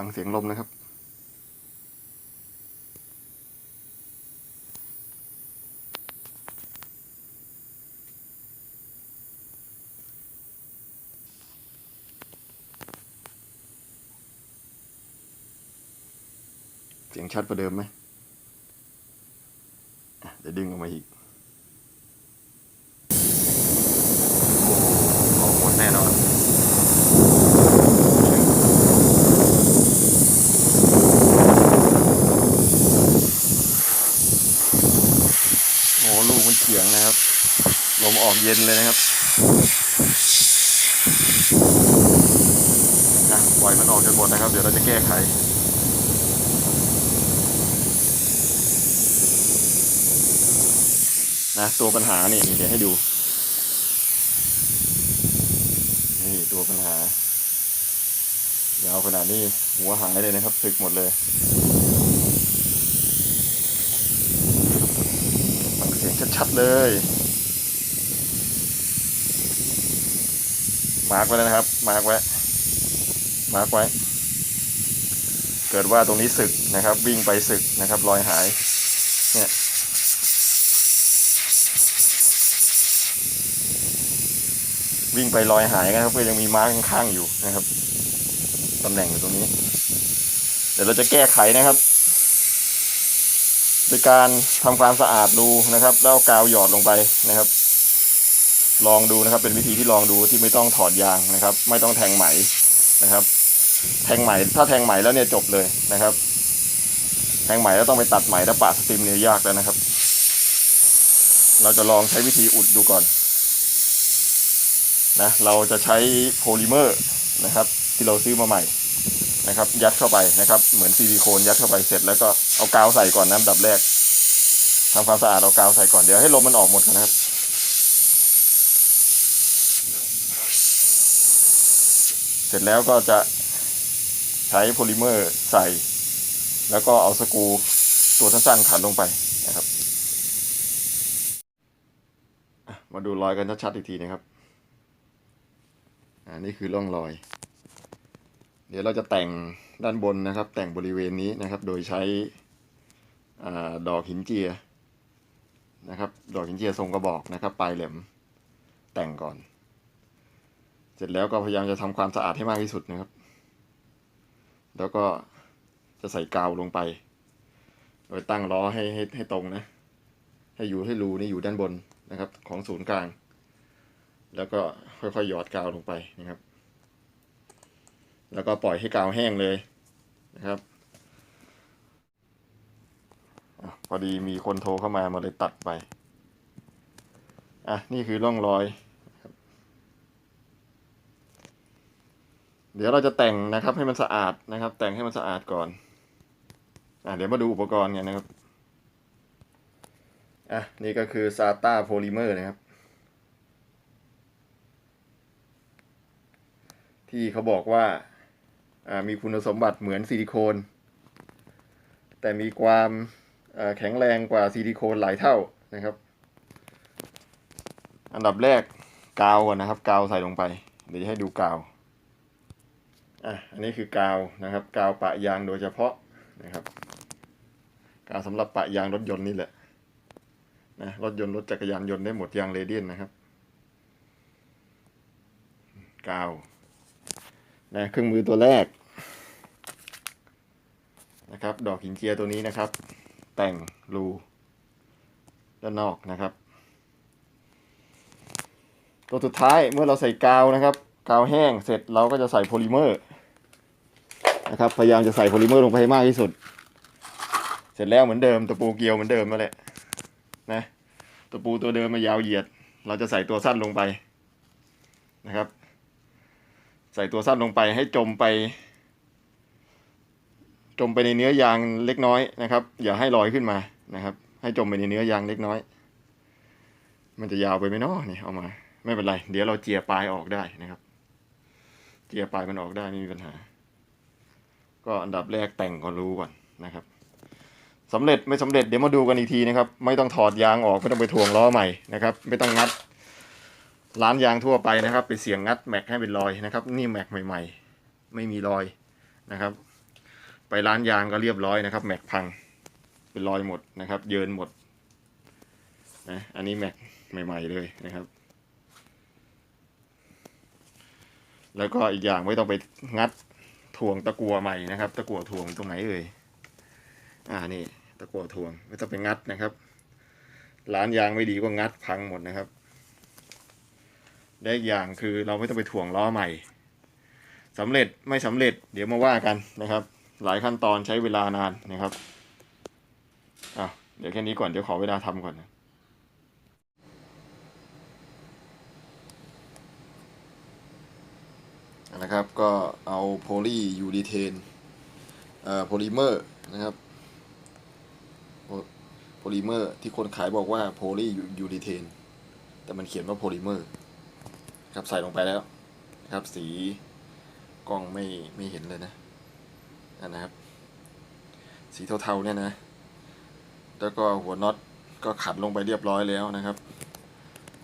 ฟังเสียงลมนะครับ เสียงชัดกว่าเดิมไหมเดี๋ยวดึงออกมาอีก โอ้โหออกหมดแน่นอน โอ้ลูกมันเฉียงนะครับ ล มออกเย็นเลยนะครับนะปล่อยมันออกจนหมดนะครับ เดี๋ยวเราจะแก้ไขนะตัวปัญหานี่เดี๋ยวให้ดู นี่ตัวปัญหายาวขนาดนี้หัวหายเลยนะครับสึกหมดเลยฟังเสียงชัดๆเลย มาร์กไว้แล้วนะครับ มาร์กไว้ มาร์กไว้ เกิดว่าตรงนี้สึกนะครับ วิ่งไปสึกนะครับรอยหาย เนี่ยวิ่งไปลอยหายนะครับก็ยังมีม้าข้างๆอยู่นะครับตำแหน่งอยู่ตรงนี้ เดี๋ยวเราจะแก้ไขนะครับโดยการทำความสะอาดรูนะครับ แล้วเอากาวหยอดลงไปนะครับ ลองดูนะครับ เป็นวิธีที่ลองดูที่ไม่ต้องถอดยางนะครับ ไม่ต้องแทงไหมนะครับ แทงไหมถ้าแทงไหมแล้วเนี่ยจบเลยนะครับ แทงไหมแล้วต้องไปตัดไหมแล้วปะสติมเนี่ยยากแล้วนะครับ เราจะลองใช้วิธีอุดดูก่อนนะเราจะใช้โพลิเมอร์นะครับ ที่เราซื้อมาใหม่นะครับ ยัดเข้าไปนะครับ เหมือนซิลิโคนยัดเข้าไปเสร็จแล้วก็เอากาวใส่ก่อนนะดับแรกทำความสะอาดเอากาวใส่ก่อนเดี๋ยวให้ลมมันออกหมดก่อนนะครับ เสร็จแล้วก็จะใช้โพลิเมอร์ใส่ แล้วก็เอาสกูตัวสั้นๆขันลงไปนะครับ มาดูรอยกันชัดๆอีกทีนะครับอันนี้คือร่องรอย เดี๋ยวเราจะแต่งด้านบนนะครับ แต่งบริเวณนี้นะครับ โดยใช้อดอกหินเจียนะครับ ดอกหินเจียทรงกระบอกนะครับ ปลายแหลมแต่งก่อน เสร็จแล้วก็พยายามจะทำความสะอาดให้มากที่สุดนะครับ แล้วก็จะใส่กาวลงไป โดยตั้งล้อให้ให้ให้ตรงนะ ให้อยู่ให้รูนี่อยู่ด้านบนนะครับ ของศูนย์กลาง แล้วก็ค่อยๆหยอดกาวลงไปนะครับ แล้วก็ปล่อยให้กาวแห้งเลยนะครับอะพอดีมีคนโทรเข้ามามาเลยตัดไป อะ นี่คือร่องรอยครับ เดี๋ยวเราจะแต่งนะครับให้มันสะอาดนะครับ แต่งให้มันสะอาดก่อนอะเดี๋ยวมาดูอุปกรณ์กันนะครับอะนี่ก็คือ SATA Polymer นะครับ ที่เขาบอกว่าอ่ามีคุณสมบัติเหมือนซิลิโคน แต่มีความแข็งแรงกว่าซิลิโคนหลายเท่านะครับ อันดับแรกกาวก่อนนะครับ กาวใส่ลงไป เดี๋ยวจะให้ดูกาว อะอันนี้คือกาวนะครับ กาวปะยางโดยเฉพาะนะครับ กาวสำหรับปะยางรถยนต์นี่แหละนะรถยนต์รถจักรยานยนต์ได้หมดยางเรเดียนนะครับ กาวนะเครื่องมือตัวแรกนะครับ ดอกหินเจียตัวนี้นะครับ แต่งรูด้านนอกนะครับ ตัวสุดท้ายเมื่อเราใส่กาวนะครับ กาวแห้งเสร็จเราก็จะใส่โพลิเมอร์นะครับพยายามจะใส่โพลิเมอร์ลงไปให้มากที่สุด เสร็จแล้วเหมือนเดิมตะปูเกลียวเหมือนเดิมมาแหละนะตะปูตัวเดิมมายาวเหยียด เราจะใส่ตัวสั้นลงไปนะครับ ใส่ตัวสั้นลงไปให้จมไป จมไปในเนื้อยางเล็กน้อยนะครับ อย่าให้ลอยขึ้นมานะครับ ให้จมไปในเนื้อยางเล็กน้อย มันจะยาวไปไหมเนาะนี่เอามา ไม่เป็นไร เดี๋ยวเราเจียปลายออกได้นะครับ เจียร์ปลายมันออกได้ไม่มีปัญหา ก็อันดับแรกแต่งก่อนรู้ก่อนนะครับสำเร็จไม่สำเร็จเดี๋ยวมาดูกันอีกทีนะครับ ไม่ต้องถอดยางออกไม่ต้องไปถ่วงล้อใหม่นะครับ ไม่ต้องงัด ร้านยางทั่วไปนะครับ ไปเสียงงัดแม็กให้เป็นรอยนะครับ นี่แม็กใหม่ ๆ ไม่มีรอยนะครับ ไปร้านยางก็เรียบร้อยนะครับ แม็กพังเป็นรอยหมดนะครับ เยินหมดนะอันนี้แม็กใหม่ ๆ เลยนะครับ แล้วก็อีกอย่างไม่ต้องไปงัดถ่วงตะกัวใหม่นะครับ ตะกัวถ่วงตรงไหนเอ่ยอ่านี่ ตะกัวถ่วงไม่ต้องไปงัดนะครับ ร้านยางไม่ดีก็งัดพังหมดนะครับได้อีกอย่างคือเราไม่ต้องไปถ่วงล้อใหม่สำเร็จไม่สำเร็จ เดี๋ยวมาว่ากันนะครับ หลายขั้นตอนใช้เวลานานนะครับอะเดี๋ยวแค่นี้ก่อนเดี๋ยวขอเวลาทำก่อนนะ นะครับ ก็เอาโพลียูดีเทนเอ่อโพลิเมอร์นะครับโพลิเมอร์ที่คนขายบอกว่าโพลียูดีเทนแต่มันเขียนว่าโพลิเมอร์ครับใส่ลงไปแล้วนะครับสีกล้องไม่ไม่เห็นเลยนะนนะครับ สีเทาๆเนี่ยนะ แล้วก็หัวน็อตก็ขัดลงไปเรียบร้อยแล้วนะครับ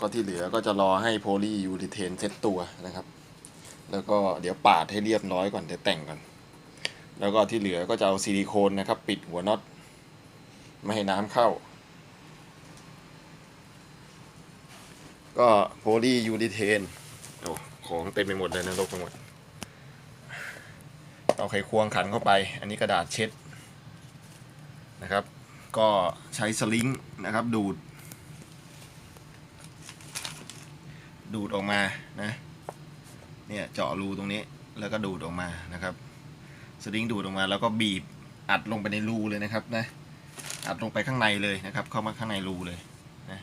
ก็ที่เหลือก็จะรอให้โพลียูดีเทนเซ็ตตัวนะครับ แล้วก็เดี๋ยวปาดให้เรียบร้อยก่อนเดี๋ยวแต่งก่อน แล้วก็ที่เหลือก็จะเอาซิลิโคนนะครับ ปิดหัวน็อตไม่ให้น้ำเข้า ก็โพลียูดีเทนโอ้ของเต็มไปหมดเลยนะรกไปหมดเอาไขควงขันเข้าไป อันนี้กระดาษเช็ดนะครับ ก็ใช้สลิงนะครับ ดูด ดูดออกมานะ เนี่ยเจาะรูตรงนี้แล้วก็ดูดออกมานะครับสลิงดูดออกมาแล้วก็บีบอัดลงไปในรูเลยนะครับนะอัดลงไปข้างในเลยนะครับ เข้ามาข้างในรูเลยนะ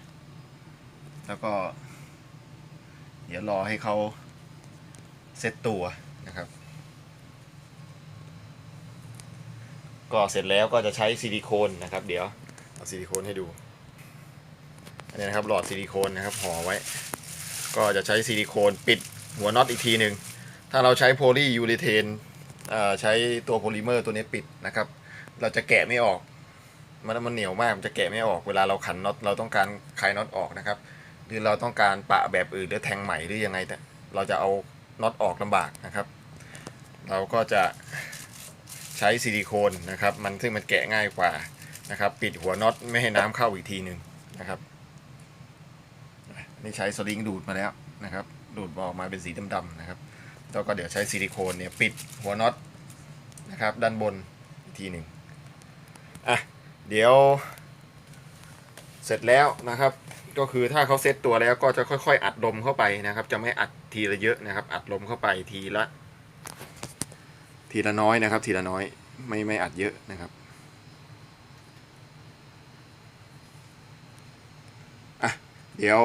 แล้วก็ เดี๋ยวรอให้เขาเซตตัวนะครับ ก็เสร็จแล้วก็จะใช้ซิลิโคนนะครับ เดี๋ยวเอาซิลิโคนให้ดูอันนี้นะครับหลอดซิลิโคนนะครับห่อไว้ ก็จะใช้ซิลิโคนปิด หัวน็อตอีกทีหนึ่งถ้าเราใช้โพลียูริเทนใช้ตัวโพลิเมอร์ตัวนี้ปิดนะครับ เราจะแกะไม่ออก มันมันเหนียวมากมันจะแกะไม่ออกเวลาเราขันน็อตเราต้องการคลายน็อตออกนะครับ หรือเราต้องการปะแบบอื่นหรือแทงใหม่หรือยังไงแต่เราจะเอาน็อตออกลำบากนะครับ เราก็จะใช้ซิลิโคนนะครับ มันซึ่งมันแกะง่ายกว่านะครับ ปิดหัวน็อตไม่ให้น้ำเข้าอีกทีหนึ่งนะครับนี่ใช้สลิงดูดมาแล้วนะครับ ดูดออกมาเป็นสีดำๆนะครับ แล้วก็เดี๋ยวใช้ซิลิโคนเนี่ยปิดหัวน็อตนะครับ ด้านบนอีกทีหนึ่งอะเดี๋ยว เสร็จแล้วนะครับ ก็คือถ้าเขาเซตตัวแล้วก็จะค่อย ๆ อัดลมเข้าไปนะครับ จะไม่อัดทีละเยอะนะครับ อัดลมเข้าไปทีละ ทีละน้อยนะครับ ทีละน้อยไม่ไม่อัดเยอะนะครับอะเดี๋ยว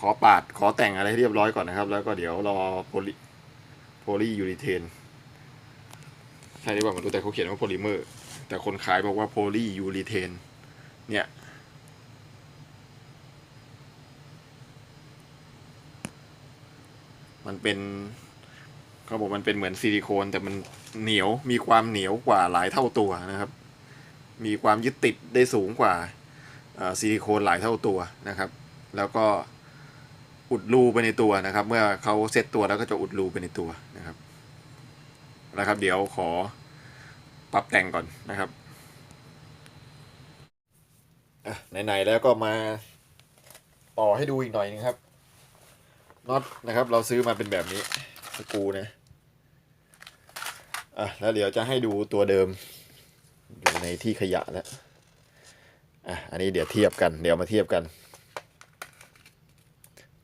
ขอปาดขอแต่งอะไรเรียบร้อยก่อนนะครับ แล้วก็เดี๋ยวรอโพลีโพลียูริเทนใช่หรือเปล่าไมารู้แต่เขาเขียนว่าโพลิเมอร์ แต่คนขายบอกว่าโพลียูริเทนเนี่ยมันเป็นเขาบอกมันเป็นเหมือนซิลิโคน แต่มันเหนียวมีความเหนียวกว่าหลายเท่าตัวนะครับ มีความยึดติดได้สูงกว่าซิลิโคนหลายเท่าตัวนะครับ แล้วก็ อุดรูไปในตัวนะครับ เมื่อเขาเซตตัวแล้วก็จะอุดรูไปในตัวนะครับนะครับ เดี๋ยวขอปรับแต่งก่อนนะครับอะไหนๆแล้วก็มาต่อให้ดูอีกหน่อยนึงครับน็อตนะครับ เราซื้อมาเป็นแบบนี้สกูนะอะแล้วเดี๋ยวจะให้ดูตัวเดิม อยู่ในที่ขยะแล้วอะอันนี้เดี๋ยวเทียบกัน เดี๋ยวมาเทียบกัน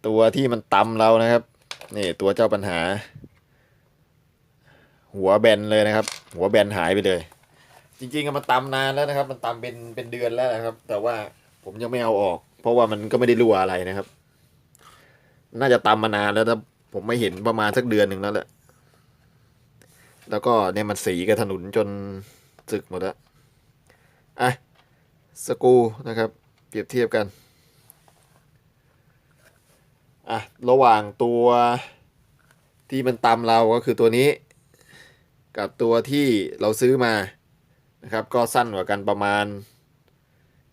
ตัวที่มันตำเรานะครับนี่ตัวเจ้าปัญหา หัวแบนเลยนะครับ หัวแบนหายไปเลย จริงๆมันตำนานแล้วนะครับ มันตำเป็นเป็นเดือนแล้วนะครับ แต่ว่าผมยังไม่เอาออก เพราะว่ามันก็ไม่ได้รั่วอะไรนะครับ น่าจะตำมานานแล้วถ้าผมไม่เห็นประมาณสักเดือนหนึ่งแล้วแหละแล้วก็เนี่ยมันสีกับถนนจนสึกหมดแล้วอะสกูนะครับ เปรียบเทียบกัน อะระหว่างตัวที่มันตามเราก็คือตัวนี้ กับตัวที่เราซื้อมานะครับ ก็สั้นกว่ากันประมาณ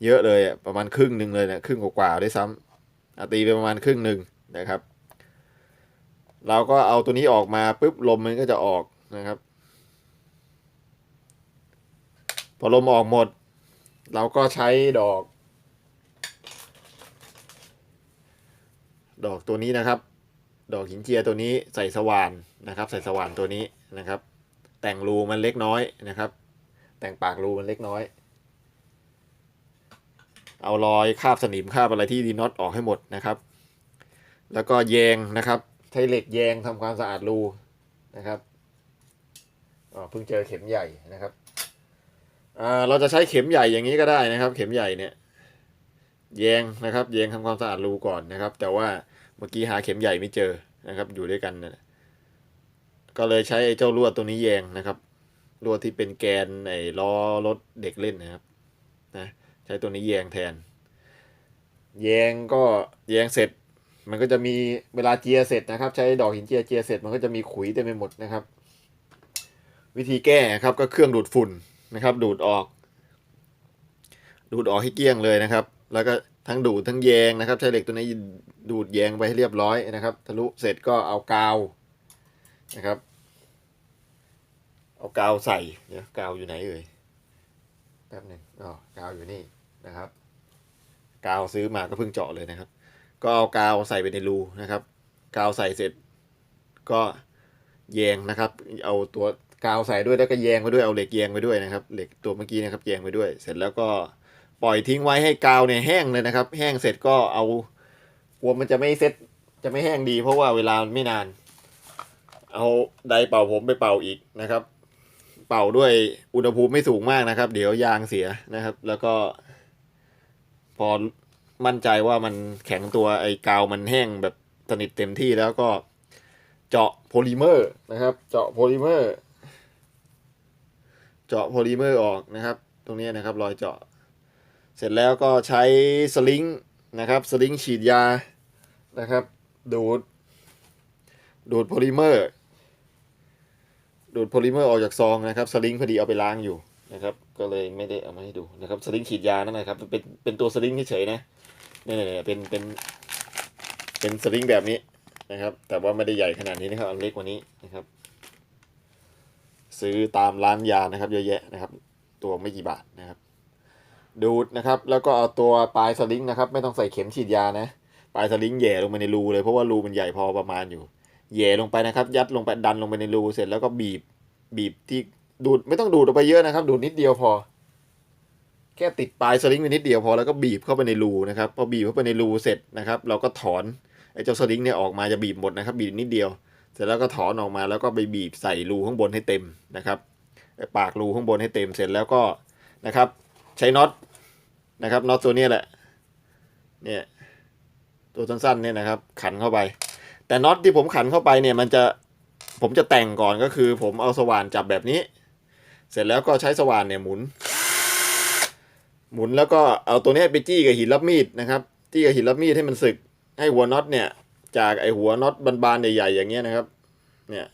เยอะเลยอะประมาณครึ่งหนึ่งเลยเนะี่ยครึ่งกว่าๆด้วยซ้ำอตีไปประมาณครึ่งหนึ่งนะครับ เราก็เอาตัวนี้ออกมาปุ๊บลมมันก็จะออกนะครับ พอลมออกหมด เราก็ใช้ดอก ดอกตัวนี้นะครับ ดอกหินเจียตัวนี้ใส่สว่านนะครับ ใส่สว่านตัวนี้นะครับ แต่งรูมันเล็กน้อยนะครับ แต่งปากรูมันเล็กน้อย เอารอยคาบสนิมคาบอะไรที่ดีน็อตออกให้หมดนะครับ แล้วก็แยงนะครับ ใช้เหล็กแยงทำความสะอาดรูนะครับอ๋อเพิ่งเจอเข็มใหญ่นะครับเราจะใช้เข็มใหญ่อย่างนี้ก็ได้นะครับ เข็มใหญ่เนี่ยแยงนะครับแยงทำความสะอาดรูก่อนนะครับ แต่ว่า มื่อกี้หาเข็มใหญ่ไม่เจอนะครับ อยู่ด้วยกันนะก็เลยใช้ไอ้เจ้าลวดตัวนี้แยงนะครับลวดที่เป็นแกนไอ้ล้อรถเด็กเล่นนะครับนะใช้ตัวนี้แยงแทน แยงก็แยงเสร็จ มันก็จะมีเวลาเจียเสร็จนะครับ ใช้ดอกหินเจียเจียเสร็จมันก็จะมีขุยเต็มไปหมดนะครับ วิธีแก้ครับก็เครื่องดูดฝุ่นนะครับ ดูดออก ดูดออกให้เกลี้ยงเลยนะครับ แล้วก็ ทั้งดูดทั้งแยงนะครับ ใช้เหล็กตัวนี้ดูดแยงไปให้เรียบร้อยนะครับทะลุเสร็จก็เอากาวนะครับ เอากาวใส่เดี๋ยวกาวอยู่ไหนเอ่ยแป๊บหนึ่งอ๋อกาวอยู่นี่นะครับ กาวซื้อมาก็เพิ่งเจาะเลยนะครับ ก็เอากาวใส่ไปในรูนะครับ กาวใส่เสร็จก็แยงนะครับ เอาตัวกาวใส่ด้วยแล้วก็แยงไปด้วยเอาเหล็กแยงไปด้วยนะครับ เหล็กตัวเมื่อกี้นะครับแยงไปด้วย เสร็จแล้วก็ ปล่อยทิ้งไว้ให้กาวเนี่ยแห้งเลยนะครับ แห้งเสร็จก็เอากลัวมันจะไม่เซ็ตจะไม่แห้งดีเพราะว่าเวลาไม่นาน เอาไดเป่าผมไปเป่าอีกนะครับ เป่าด้วยอุณหภูมิไม่สูงมากนะครับ เดี๋ยวยางเสียนะครับ แล้วก็ พอมั่นใจว่ามันแข็งตัวไอ้กาวมันแห้งแบบสนิทเต็มที่แล้วก็เจาะโพลิเมอร์นะครับ เจาะโพลิเมอร์ เจาะโพลิเมอร์ออกนะครับ ตรงนี้นะครับ รอยเจาะ เสร็จแล้วก็ใช้สลิงนะครับสลิงฉีดยานะครับ ดูด ดูดโพลิเมอร์ ดูดโพลิเมอร์ออกจากซองนะครับสลิงพอดีเอาไปล้างอยู่นะครับก็เลยไม่ได้เอามาให้ดูนะครับสลิงฉีดยานั่นนะครับเป็นเป็นตัวสลิงเฉยๆนะเนี่ยๆเป็นเป็นเป็นสลิงแบบนี้นะครับ แต่ว่าไม่ได้ใหญ่ขนาดนี้นะครับอันเล็กกว่านี้นะครับ ซื้อตามร้านยานะครับ เยอะแยะนะครับ ตัวไม่กี่บาทนะครับ ดูดนะครับ แล้วก็เอาตัวปลายสลิงนะครับ ไม่ต้องใส่เข็มฉีดยานะ ปลายสลิงแย่ลงไปในรูเลยเพราะว่ารูมันใหญ่พอประมาณอยู่ แย่ลงไปนะครับ ยัดลงไปดันลงไปในรูเสร็จแล้วก็บีบบีบที่ดูดไม่ต้องดูดออกไปเยอะนะครับ ดูดนิดเดียวพอ แค่ติดปลายสลิงไปนิดเดียวพอแล้วก็บีบเข้าไปในรูนะครับพอบีบเข้าไปในรูเสร็จนะครับ เราก็ถอนไอ้เจ้าสลิงเนี่ยออกมาจะบีบหมดนะครับ บีบนิดเดียว เสร็จแล้วก็ถอนออกมาแล้วก็ไปบีบใส่รูข้างบนให้เต็มนะครับปากรูข้างบนให้เต็มเสร็จแล้วก็นะครับ ใช้น็อตนะครับน็อตตัวนี้แหละ เนี่ยตัวสั้นๆเนี่ยนะครับ ขันเข้าไป แต่น็อตที่ผมขันเข้าไปเนี่ย มันจะผมจะแต่งก่อนก็คือ ผมเอาสว่านจับแบบนี้ เสร็จแล้วก็ใช้สว่านเนี่ยหมุน หมุนแล้วก็เอาตัวนี้ไปจี้กับหินรับมีดนะครับจี้กับหินรับมีดให้มันสึก ให้หัวน็อตเนี่ย จากไอหัวน็อตบานๆใหญ่ๆอย่างเงี้ยนะครับ เนี่ย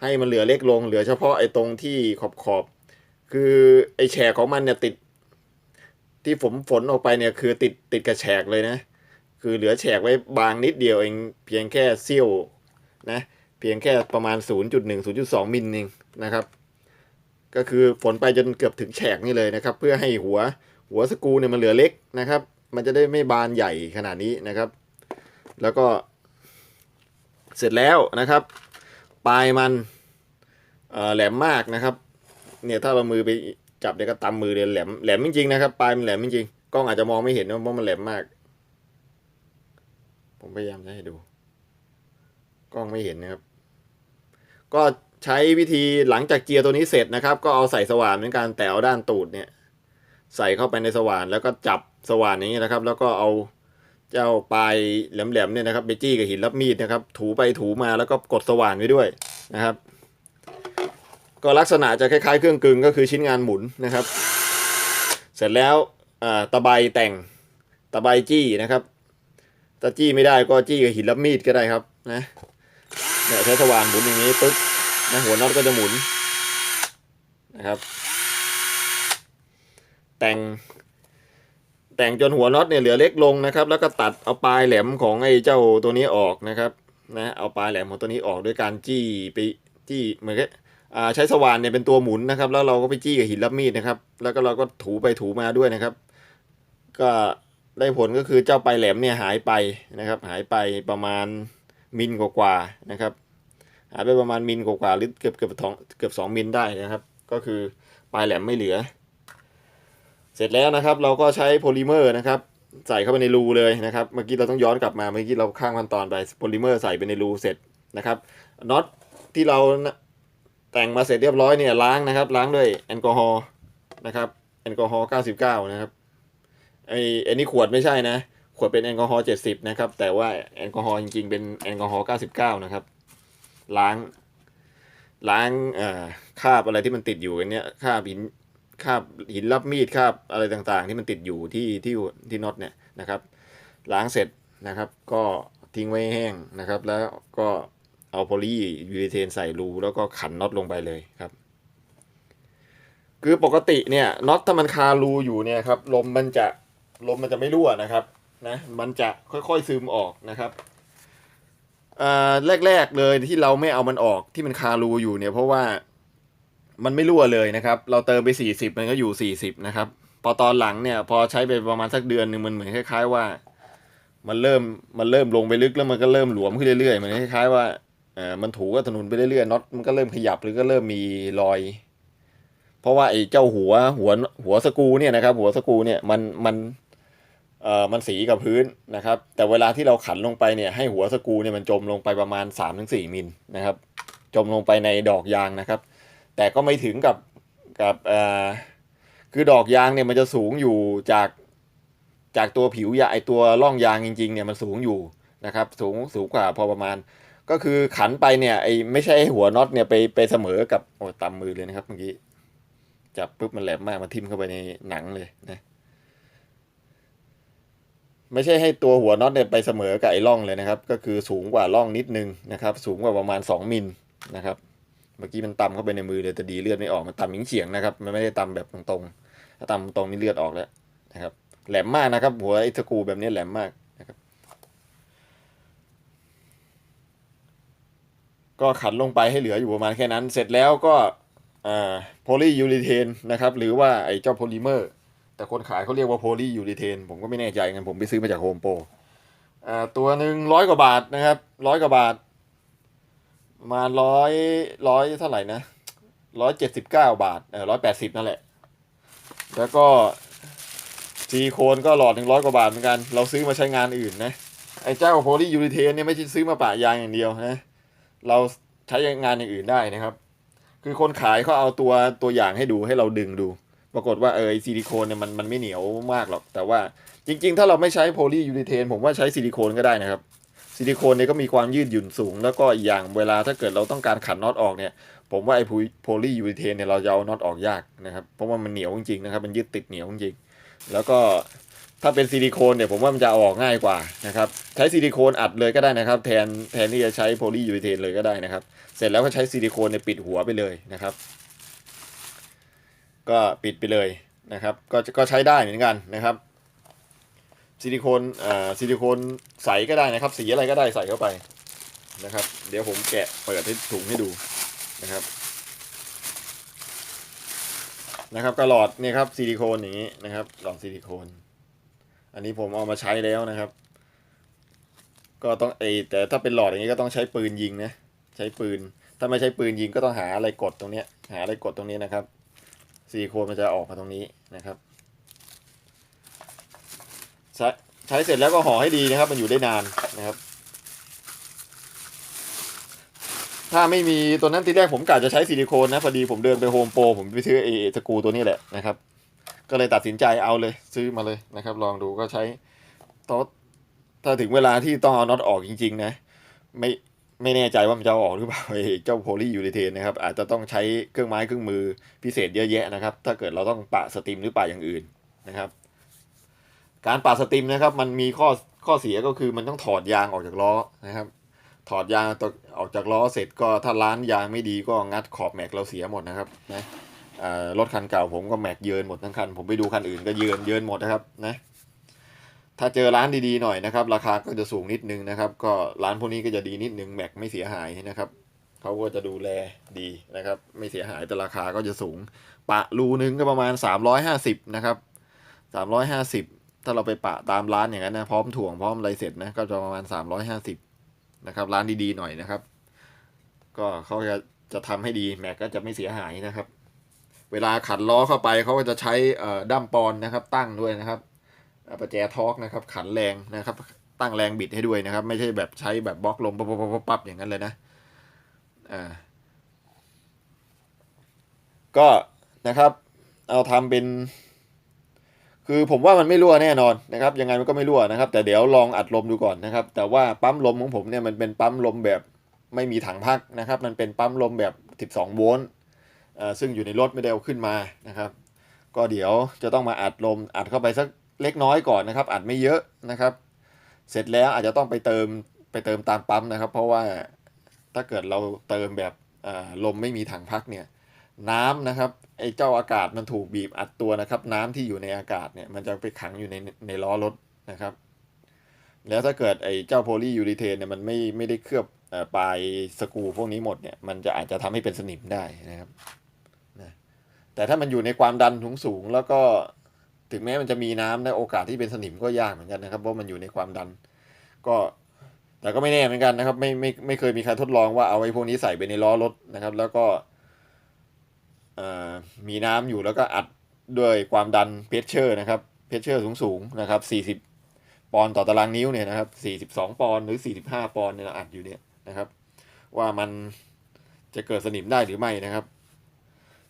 ให้มันเหลือเล็กลงเหลือเฉพาะไอตรงที่ขอบขอบ คือไอแฉกของมันเนี่ยติด ที่ผมฝนออกไปเนี่ยคือติดติดกับแฉกเลยนะ คือเหลือแฉกไว้บางนิดเดียวเองเพียงแค่เสี้ยวนะเพียงแค่ประมาณ 0.1 0.2 มิลเองนะครับ ก็คือฝนไปจนเกือบถึงแฉกนี่เลยนะครับ เพื่อให้หัวหัวสกูเนี่ยมันเหลือเล็กนะครับ มันจะได้ไม่บานใหญ่ขนาดนี้นะครับ แล้วก็ เสร็จแล้วนะครับ ปลายมันแหลมมากนะครับ เนี่ยถ้าเรามือไปจับเนี่ยก็ตำมือเลยแหลมแหลมจริงๆนะครับปลายมันแหลมจริงๆกล้องอาจจะมองไม่เห็นนะเพราะมันแหลมมาก ผมพยายามจะให้ดู กล้องไม่เห็นนะครับ ก็ใช้วิธีหลังจากเจียร์ตัวนี้เสร็จนะครับ ก็เอาใส่สว่านเหมือนกันแต่เอาด้านตูดเนี่ย ใส่เข้าไปในสว่านแล้วก็จับสว่านอย่างนี้นะครับ แล้วก็เอาเจ้าปลายแหลมๆเนี่ยนะครับไปจี้กับหินรับมีดนะครับ ถูไปถูมาแล้วก็กดสว่านไว้ด้วยนะครับ ก็ลักษณะจะคล้ายๆเครื่องกลึงก็คือชิ้นงานหมุนนะครับ เสร็จแล้วตะไบแต่งตะไบจี้นะครับถ้าจี้ไม่ได้ก็จี้กับหินรับมีดก็ได้ครับนะเนี่ยใช้สว่านหมุนอย่างนี้ปึ๊บนะหัวน็อตก็จะหมุนนะครับ แต่ง แต่งจนหัวน็อตเนี่ยเหลือเล็กลงนะครับ แล้วก็ตัดเอาปลายแหลมของไอ้เจ้าตัวนี้ออกนะครับนะเอาปลายแหลมของตัวนี้ออกด้วยการจี้ไปจี้เหมือนกับ ใช้สว่านเนี่ยเป็นตัวหมุนนะครับ แล้วเราก็ไปจี้กับหินรับมีดนะครับ แล้วก็เราก็ถูไปถูมาด้วยนะครับ ก็ได้ผลก็คือเจ้าปลายแหลมเนี่ยหายไปนะครับ หายไปประมาณมิลกว่าๆนะครับ หายไปประมาณมิลกว่าๆหรือเกือบเกือบสองเกือบสองมิลได้นะครับ ก็คือปลายแหลมไม่เหลือ เสร็จแล้วนะครับ เราก็ใช้โพลิเมอร์นะครับใส่เข้าไปในรูเลยนะครับ เมื่อกี้เราต้องย้อนกลับมา เมื่อกี้เราข้างขั้นตอนไปโพลิเมอร์ใส่ไปในรูเสร็จนะครับ น็อตที่เรา แต่งมาเสร็จเรียบร้อยเนี่ยล้างนะครับล้างด้วยแอลกอฮอล์นะครับแอลกอฮอล์99 นะครับไอ้ไอ้นี่ขวดไม่ใช่นะ ขวดเป็นแอลกอฮอล์70 นะครับ แต่ว่าแอลกอฮอล์จริงๆ เป็นแอลกอฮอล์99 นะครับ ล้าง ล้างเอ่อคราบอะไรที่มันติดอยู่กันเนี้ยคราบหินคราบหินรับมีดคราบอะไรต่างๆ ที่มันติดอยู่ที่ที่ที่น็อตเนี่ยนะครับ ล้างเสร็จนะครับ ก็ทิ้งไว้แห้งนะครับ แล้วก็ เอาโพลียูริเทนใส่รูแล้วก็ขันน็อตลงไปเลยครับ คือปกติเนี่ยน็อตถ้ามันคารูอยู่เนี่ยครับลมมันจะลมมันจะไม่รั่วนะครับนะมันจะค่อยๆซึมออกนะครับอ่าแรกๆเลยที่เราไม่เอามันออกที่มันคารูอยู่เนี่ยเพราะว่ามันไม่รั่วเลยนะครับ เราเติมไป 40 มันก็อยู่ 40 นะครับ พอตอนหลังเนี่ยพอใช้ไปประมาณสักเดือนหนึ่งมันเหมือนคล้าย ๆ ว่า มันเริ่มมันเริ่มลงไปลึกแล้วมันก็เริ่มหลวมขึ้นเรื่อยๆเหมือนคล้ายๆว่า ออมันถูกับถนนไปเรื่อยๆน็อตมันก็เริ่มขยับหรือก็เริ่มมีรอย เพราะว่าไอ้เจ้าหัวหัวหัวสกูเนี่ยนะครับ หัวสกูเนี่ยมันมันเอ่อมันสีกับพื้นนะครับ แต่เวลาที่เราขันลงไปเนี่ยให้หัวสกูเนี่ยมันจมลงไปประมาณ 3-4มิลนะครับ จมลงไปในดอกยางนะครับ แต่ก็ไม่ถึงกับกับเอ่อคือดอกยางเนี่ยมันจะสูงอยู่จากจากตัวผิวยางไอตัวร่องยางจริงๆเนี่ยมันสูงอยู่นะครับ สูงสูงกว่าพอประมาณ ก็คือขันไปเนี่ยไอ้ไม่ใช่หัวน็อตเนี่ยไปไปเสมอกับโอ้ตำมือเลยนะครับเมื่อกี้จับปุ๊บมันแหลมมากมาทิ่มเข้าไปในหนังเลยนะไม่ใช่ให้ตัวหัวน็อตเนี่ยไปเสมอกับไอ้ร่องเลยนะครับ ก็คือสูงกว่าร่องนิดนึงนะครับ สูงกว่าประมาณ 2มิลนะครับ เมื่อกี้มันตำเข้าไปในมือเลยแต่ดีเลือดไม่ออกมันตำหิงเฉียงนะครับมันไม่ได้ตำแบบตรงๆถ้าตำตรงนี่เลือดออกแล้วนะครับ แหลมมากนะครับ หัวไอ้สกูแบบนี้แหลมมากนะครับ ก็ขันลงไปให้เหลืออยู่ประมาณแค่นั้น เสร็จแล้วก็อ่าโพลียูริเทนนะครับ หรือว่าไอ้เจ้าโพลิเมอร์ แต่คนขายเขาเรียกว่าโพลียูริเทนผมก็ไม่แน่ใจกันผมไปซื้อมาจากโฮมโปรตัวหนึ่งร้อยกว่าบาทนะครับร้อยกว่าบาท มาร้อยร้อยเท่าไหร่นะร้อยเจ็ดสิบเก้าบาทเออร้อยแปดสิบนั่นแหละ แล้วก็ซีโคนก็หลอดหนึ่งร้อยกว่าบาทเหมือนกัน เราซื้อมาใช้งานอื่นนะ ไอ้เจ้าโพลียูริเทนเนี่ยไม่ใช่ซื้อมาปะยางอย่างเดียวนะ เราใช้งานอย่างอื่นได้นะครับ คือคนขายเขาเอาตัวตัวอย่างให้ดูให้เราดึงดู ปรากฏว่าเออซิลิโคนเนี่ยมันมันไม่เหนียวมากหรอก แต่ว่าจริง ๆ ถ้าเราไม่ใช้โพลียูริเทนผมว่าใช้ซิลิโคนก็ได้นะครับซิลิโคนเนี่ยก็มีความยืดหยุ่นสูง แล้วก็อีกอย่างเวลาถ้าเกิดเราต้องการขันน็อตออกเนี่ย ผมว่าไอ้โพลียูริเทนเนี่ยเราจะเอาน็อตออกยากนะครับ เพราะว่ามันเหนียวจริงๆนะครับ มันยึดติดเหนียวจริง แล้วก็ ถ้าเป็นซิลิโคนเนี่ยผมว่ามันจะอออกง่ายกว่านะครับใช้ซิลิโคนอัดเลยก็ได้นะครับ แทนแทนที่จะใช้โพลียูริเทนเลยก็ได้นะครับ เสร็จแล้วก็ใช้ซิลิโคนเนี่ยปิดหัวไปเลยนะครับ ก็ปิดไปเลยนะครับ ก็ก็ใช้ได้เหมือนกันนะครับซิลิโคนอ่าซิลิโคนใสก็ได้นะครับ สีอะไรก็ได้ใส่เข้าไปนะครับ เดี๋ยวผมแกะเปิดให้ถุงให้ดูนะครับนะครับกระหลอดเนี่ยครับซิลิโคนอย่างนี้นะครับหลอดซิลิโคน อันนี้ผมเอามาใช้แล้วนะครับ ก็ต้องเอแต่ถ้าเป็นหลอดอย่างนี้ก็ต้องใช้ปืนยิงนะ ใช้ปืน ถ้าไม่ใช้ปืนยิงก็ต้องหาอะไรกดตรงเนี้ย หาอะไรกดตรงนี้นะครับซิลิโคนมันจะออกมาตรงนี้นะครับใช้ใช้เสร็จแล้วก็ห่อให้ดีนะครับ มันอยู่ได้นานนะครับ ถ้าไม่มีตัวนั้นทีแรกผมกะจะใช้ซิลิโคนนะพอดีผมเดินไปโฮมโปรผมไปซื้อเอสกรูตัวนี้แหละนะครับ ก็เลยตัดสินใจเอาเลย ซื้อมาเลยนะครับ ลองดูก็ใช้โตอถ้าถึงเวลาที่ต้องเอาน็อตออกจริง ๆ นะ ไม่ไม่แน่ใจว่ามันจะออกหรือเปล่าไอ้เจ้าโพลียูริเทนนะครับอาจจะต้องใช้เครื่องไม้เครื่องมือพิเศษเยอะแยะนะครับ ถ้าเกิดเราต้องปะสตรีมหรือปะอย่างอื่นนะครับ การปะสตรีมนะครับ มันมีข้อข้อเสียก็คือมันต้องถอดยางออกจากล้อนะครับ ถอดยางออกจากล้อเสร็จก็ถ้าล้านยางไม่ดีก็งัดขอบแม็กเราเสียหมดนะครับนะ รถคันเก่าผมก็แม็กเยินหมดทั้งคัน ผมไปดูคันอื่นก็เยินเยินหมดนะครับนะถ้าเจอร้านดีๆหน่อยนะครับ ราคาก็จะสูงนิดนึงนะครับ ก็ร้านพวกนี้ก็จะดีนิดนึงแม็กไม่เสียหายนะครับเขาก็จะดูแลดีนะครับ ไม่เสียหายแต่ราคาก็จะสูง ปะรูนึงก็ประมาณ 350นะครับ350 ถ้าเราไปปะตามร้านอย่างนั้นนะพร้อมถ่วงพร้อมอะไรเสร็จนะก็จะประมาณ 350นะครับร้านดีๆหน่อยนะครับ ก็เขาจะจะทำให้ดีแม็กก็จะไม่เสียหายนะครับ เวลาขันล้อเข้าไปเขาก็จะใช้เอ่อด้มปอนนะครับ ตั้งด้วยนะครับประแจทอร์กนะครับ ขันแรงนะครับ ตั้งแรงบิดให้ด้วยนะครับ ไม่ใช่แบบใช้แบบบล็อกลมปั๊บปั๊บปั๊บอย่างนั้นเลยนะอ่าก็นะครับ เอาทำเป็น คือผมว่ามันไม่รั่วแน่นอนนะครับ ยังไงมันก็ไม่รั่วนะครับ แต่เดี๋ยวลองอัดลมดูก่อนนะครับ แต่ว่าปั๊มลมของผมเนี่ยมันเป็นปั๊มลมแบบไม่มีถังพักนะครับ มันเป็นปั๊มลมแบบ 12 โวลต์ ซึ่งอยู่ในรถไม่ได้เอาขึ้นมานะครับ ก็เดี๋ยวจะต้องมาอัดลมอัดเข้าไปสักเล็กน้อยก่อนนะครับ อัดไม่เยอะนะครับ เสร็จแล้วอาจจะต้องไปเติมไปเติมตามปั๊มนะครับ เพราะว่าถ้าเกิดเราเติมแบบลมไม่มีถังพักเนี่ยน้ำนะครับไอ้เจ้าอากาศมันถูกบีบอัดตัวนะครับ น้ำที่อยู่ในอากาศเนี่ยมันจะไปขังอยู่ในในล้อรถนะครับ แล้วถ้าเกิดไอ้เจ้าโพลียูริเทนเนี่ยมันไม่ไม่ได้เคลือบปลายสกูพวกนี้หมดเนี่ยมันจะอาจจะทำให้เป็นสนิมได้นะครับ แต่ถ้ามันอยู่ในความดันสูงสูงๆแล้วก็ถึงแม้มันจะมีน้ำในโอกาสที่เป็นสนิมก็ยากเหมือนกันนะครับเพราะมันอยู่ในความดัน ก็แต่ก็ไม่แน่เหมือนกันนะครับไม่ไม่ไม่เคยมีใครทดลองว่าเอาไอ้พวกนี้ใส่ไปในล้อรถนะครับ แล้วก็มีน้ำอยู่แล้วก็อัดด้วยความดันเพชเชอร์นะครับเพชเชอร์สูงสูงๆนะครับ 40 ปอนด์ต่อตารางนิ้วเนี่ยนะครับ 42 ปอนหรือ 45 ปอนเนี่ยเราอัดอยู่เนี่ยนะครับ ว่ามันจะเกิดสนิมได้หรือไม่นะครับ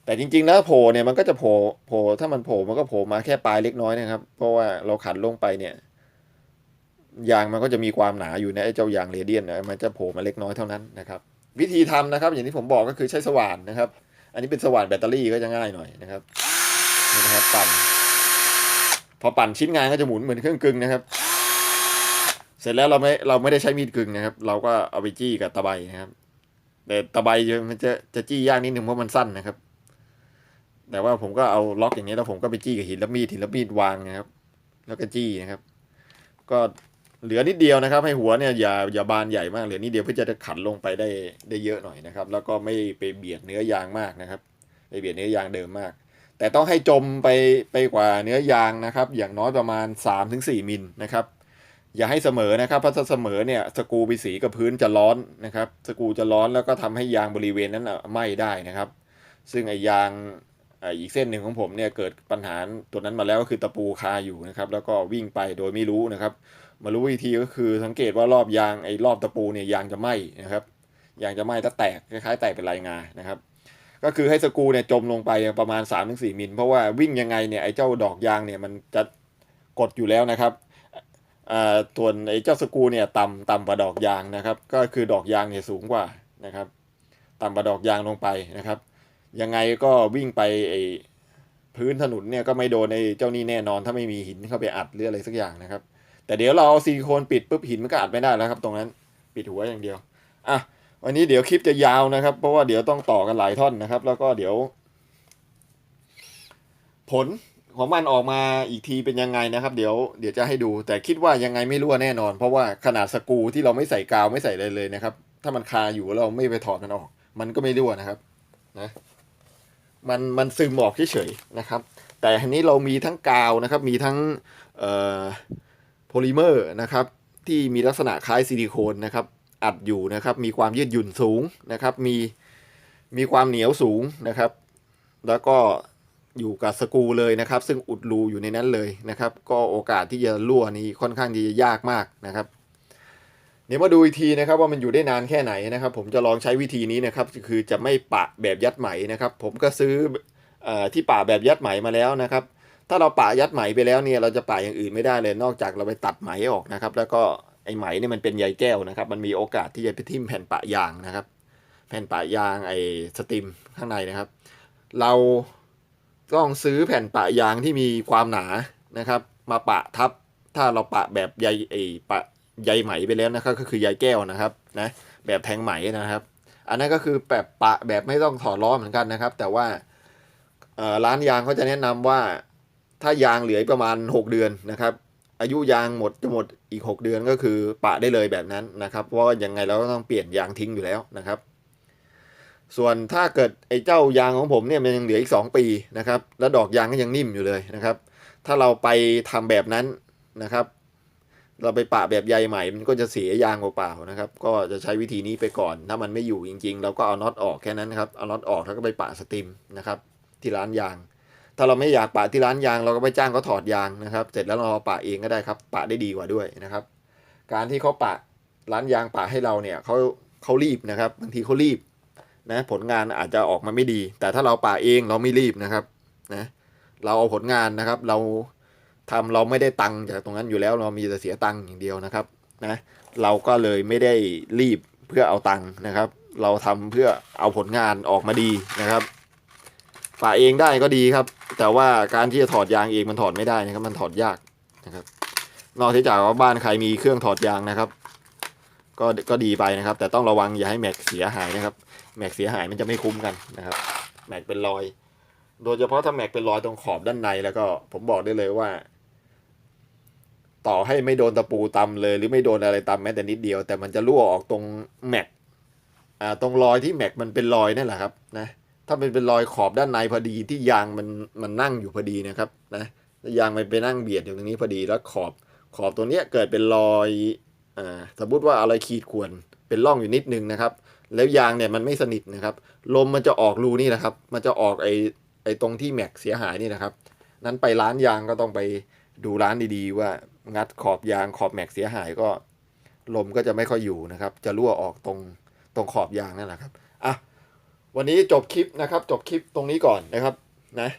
แต่จริง ๆ แล้วโผล่เนี่ยมันก็จะโผล่โผล่ถ้ามันโผล่มันก็โผล่มาแค่ปลายเล็กน้อยนะครับ เพราะว่าเราขันลงไปเนี่ย ยางมันก็จะมีความหนาอยู่ในไอ้เจ้ายางเรเดียนนะมันจะโผล่มาเล็กน้อยเท่านั้นนะครับ วิธีทำนะครับ อย่างที่ผมบอกก็คือใช้สว่านนะครับ อันนี้เป็นสว่านแบตเตอรี่ก็จะง่ายหน่อยนะครับนี่นะครับปั่นพอปั่นชิ้นงานก็จะหมุนเหมือนเครื่องกึ่งนะครับ เสร็จแล้วเราไม่เราไม่ได้ใช้มีดกึ่งนะครับ เราก็เอาไปจี้กับตะไบนะครับ แต่ตะไบมันจะจะจี้ยากนิดนึงเพราะมันสั้นนะครับ แต่ว่าผมก็เอาล็อกอย่างนี้แล้วผมก็ไปจี้กับหินแล้วมีดหินแล้วมีดวางนะครับ แล้วก็จี้นะครับ ก็เหลือนิดเดียวนะครับ ให้หัวเนี่ยอย่าอย่าบานใหญ่มากเหลือนิดเดียวเพื่อจะขันลงไปได้ได้เยอะหน่อยนะครับ แล้วก็ไม่ไปเบียดเนื้อยางมากนะครับไปเบียดเนื้อยางเดิมมาก แต่ต้องให้จมไปไปกว่าเนื้อยางนะครับ อย่างน้อยประมาณ 3-4มิลนะครับอย่าให้เสมอนะครับเพราะถ้าเสมอเนี่ยสกูไปสีกับพื้นจะร้อนนะครับ สกูจะร้อนแล้วก็ทำให้ยางบริเวณนั้นไหม้ได้นะครับ ซึ่งไอ้ยาง อีกเส้นหนึ่งของผมเนี่ยเกิดปัญหาตัวนั้นมาแล้วก็คือตะปูคาอยู่นะครับแล้วก็วิ่งไปโดยไม่รู้นะครับ มารู้วิธีก็คือสังเกตว่ารอบยางไอ้รอบตะปูเนี่ยยางจะไหม้นะครับยางจะไหม้ถ้าแตกคล้ายๆแตกเป็นลายงานะครับก็คือให้สกูเนี่ยจมลงไปประมาณ 3-4มิลเพราะว่าวิ่งยังไงเนี่ยไอ้เจ้าดอกยางเนี่ยมันจะกดอยู่แล้วนะครับอ่าส่วนไอ้เจ้าสกูเนี่ยต่ำต่ำกว่าดอกยางนะครับ ก็คือดอกยางเนี่ยสูงกว่านะครับ ต่ำกว่าดอกยางลงไปนะครับ ยังไงก็วิ่งไปไอ้พื้นถนนเนี่ยก็ไม่โดนไอ้เจ้านี่แน่นอนถ้าไม่มีหินเข้าไปอัดหรืออะไรสักอย่างนะครับ แต่เดี๋ยวเราเอาซิลิโคนปิดปุ๊บหินมันก็อัดไม่ได้แล้วครับ ตรงนั้นปิดหัวอย่างเดียวอะวันนี้เดี๋ยวคลิปจะยาวนะครับ เพราะว่าเดี๋ยวต้องต่อกันหลายท่อนนะครับ แล้วก็เดี๋ยว ผลของมันออกมาอีกทีเป็นยังไงนะครับ เดี๋ยวเดี๋ยวจะให้ดู แต่คิดว่ายังไงไม่รั่วแน่นอน เพราะว่าขนาดสกูที่เราไม่ใส่กาวไม่ใส่อะไรเลยนะครับ ถ้ามันคาอยู่แล้วเราไม่ไปถอดมันออก มันก็ไม่รั่วนะครับ นะ มันมันซึมออกเฉยๆนะครับ แต่อันนี้เรามีทั้งกาวนะครับ มีทั้งโพลิเมอร์นะครับ ที่มีลักษณะคล้ายซิลิโคนนะครับ อัดอยู่นะครับ มีความยืดหยุ่นสูงนะครับ มีมีความเหนียวสูงนะครับ แล้วก็อยู่กับสกูเลยนะครับ ซึ่งอุดรูอยู่ในนั้นเลยนะครับ ก็โอกาสที่จะรั่วนี้ค่อนข้างที่จะยากมากนะครับ เดี๋ยวมาดูอีกทีนะครับว่ามันอยู่ได้นานแค่ไหนนะครับ ผมจะลองใช้วิธีนี้นะครับคือจะไม่ปะแบบยัดไหมนะครับ ผมก็ซื้ออที่ปะแบบยัดไหมมาแล้วนะครับ ถ้าเราปะยัดไหมไปแล้วเนี่ยเราจะปะอย่างอื่นไม่ได้เลยนอกจากเราไปตัดไหมออกนะครับ แล้วก็ไอ้ไหมเนี่ยมันเป็นใยแก้วนะครับ มันมีโอกาสที่จะไปทิ่มแผ่นปะยางนะครับ แผ่นปะยางไอ้สติมข้างในนะครับ เราต้องซื้อแผ่นปะยางที่มีความหนานะครับ มาปะทับถ้าเราปะแบบใยไอ้ปะ ใยไหมไปแล้วนะครับ ก็คือใยแก้วนะครับนะแบบแทงไหมนะครับ อันนั้นก็คือแบบปะแบบไม่ต้องถอดล้อเหมือนกันนะครับ แต่ว่าร้านยางเขาจะแนะนำว่าถ้ายางเหลือประมาณ 6 เดือนนะครับ อายุยางหมดจะหมดอีก 6 เดือนก็คือปะได้เลยแบบนั้นนะครับ เพราะยังไงเราก็ต้องเปลี่ยนยางทิ้งอยู่แล้วนะครับ ส่วนถ้าเกิดไอ้เจ้ายางของผมเนี่ยมันยังเหลืออีก 2 ปีนะครับ แล้วดอกยางก็ยังนิ่มอยู่เลยนะครับ ถ้าเราไปทำแบบนั้นนะครับ เราไปปะแบบใยใหม่มันก็จะเสียยางเปล่าๆนะครับ ก็จะใช้วิธีนี้ไปก่อน ถ้ามันไม่อยู่จริง ๆ เราก็เอาน็อตออกแค่นั้นครับเอาน็อตออกแล้วก็ไปปะสติมนะครับที่ร้านยาง ถ้าเราไม่อยากปะที่ร้านยาง เราก็ไปจ้างเขาถอดยางนะครับ เสร็จแล้วเราปะเองก็ได้ครับ ปะได้ดีกว่าด้วยนะครับ การที่เขาปะร้านยางปะให้เราเนี่ยเขาเขารีบนะครับบางทีเขารีบนะผลงานอาจจะออกมาไม่ดี แต่ถ้าเราปะเองเราไม่รีบนะครับนะเราเอาผลงานนะครับ เรา ทำเราไม่ได้ตังค์จากตรงนั้นอยู่แล้วเรามีแต่เสียตังค์อย่างเดียวนะครับนะเราก็เลยไม่ได้รีบเพื่อเอาตังค์นะครับ เราทำเพื่อเอาผลงานออกมาดีนะครับปะเองได้ก็ดีครับ แต่ว่าการที่จะถอดยางเองมันถอดไม่ได้นะครับ มันถอดยากนะครับ นอกจากว่าบ้านใครมีเครื่องถอดยางนะครับ ก็ก็ดีไปนะครับ แต่ต้องระวังอย่าให้แม็กเสียหายนะครับ แม็กเสียหายมันจะไม่คุ้มกันนะครับ แม็กเป็นรอย โดยเฉพาะถ้าแม็กเป็นรอยตรงขอบด้านในแล้วก็ผมบอกได้เลยว่า ต่อให้ไม่โดนตะปูตำเลย หรือไม่โดนอะไรตำแม้แต่นิดเดียว แต่มันจะรั่วออกตรงแม็กอ่าตรงรอยที่แม็กมันเป็นรอยนั่นแหละครับนะถ้าเป็นเป็นรอยขอบด้านในพอดีที่ยางมันมันนั่งอยู่พอดีนะครับนะยางมันไปนั่งเบียดอยู่ตรงนี้พอดีแล้วขอบขอบตัวเนี้ยเกิดเป็นรอยอ่าสมมติว่าอะไรขีดข่วนเป็นร่องอยู่นิดนึงนะครับ แล้วยางเนี่ยมันไม่สนิทนะครับ ลมมันจะออกรูนี่แหละครับ มันจะออกไอไอตรงที่แม็กเสียหายนี่นะครับ นั้นไปร้านยางก็ต้องไป ดูร้านดีๆ ว่างัดขอบยางขอบแม็กเสียหายก็ลมก็จะไม่ค่อยอยู่นะครับ จะรั่วออกตรงตรงขอบยางนั่นแหละครับอะวันนี้จบคลิปนะครับ จบคลิปตรงนี้ก่อนนะครับนะ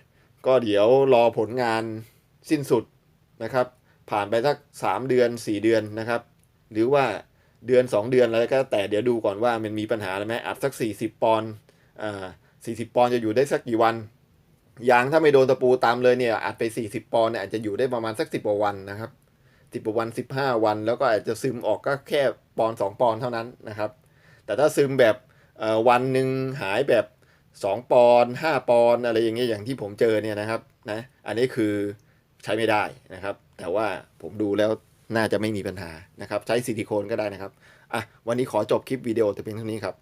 ก็เดี๋ยวรอผลงานสิ้นสุดนะครับ ผ่านไปสักสามเดือนสี่เดือนนะครับ หรือว่าเดือนสองเดือนอะไรก็แต่เดี๋ยวดูก่อนว่ามันมีปัญหาอะไรไหมอัดสักสี่สิบปอนด์อ่าสี่สิบปอนด์จะอยู่ได้สักกี่วัน ยางถ้าไม่โดนตะปูตามเลยเนี่ยอัดไปสี่สิบปอนเนี่ยอาจจะอยู่ได้ประมาณสักสิบกว่าวันนะครับสิบกว่าวันสิบห้าวัน แล้วก็อาจจะซึมออกก็แค่ปอนด์สองปอนเท่านั้นนะครับ แต่ถ้าซึมแบบวันหนึ่งหายแบบสองปอนด์ห้าปอนอะไรอย่างเงี้ยอย่างที่ผมเจอเนี่ยนะครับนะอันนี้คือใช้ไม่ได้นะครับ แต่ว่าผมดูแล้วน่าจะไม่มีปัญหานะครับ ใช้ซิลิโคนก็ได้นะครับอะวันนี้ขอจบคลิปวิดีโอแต่เพียงเท่านี้ครับ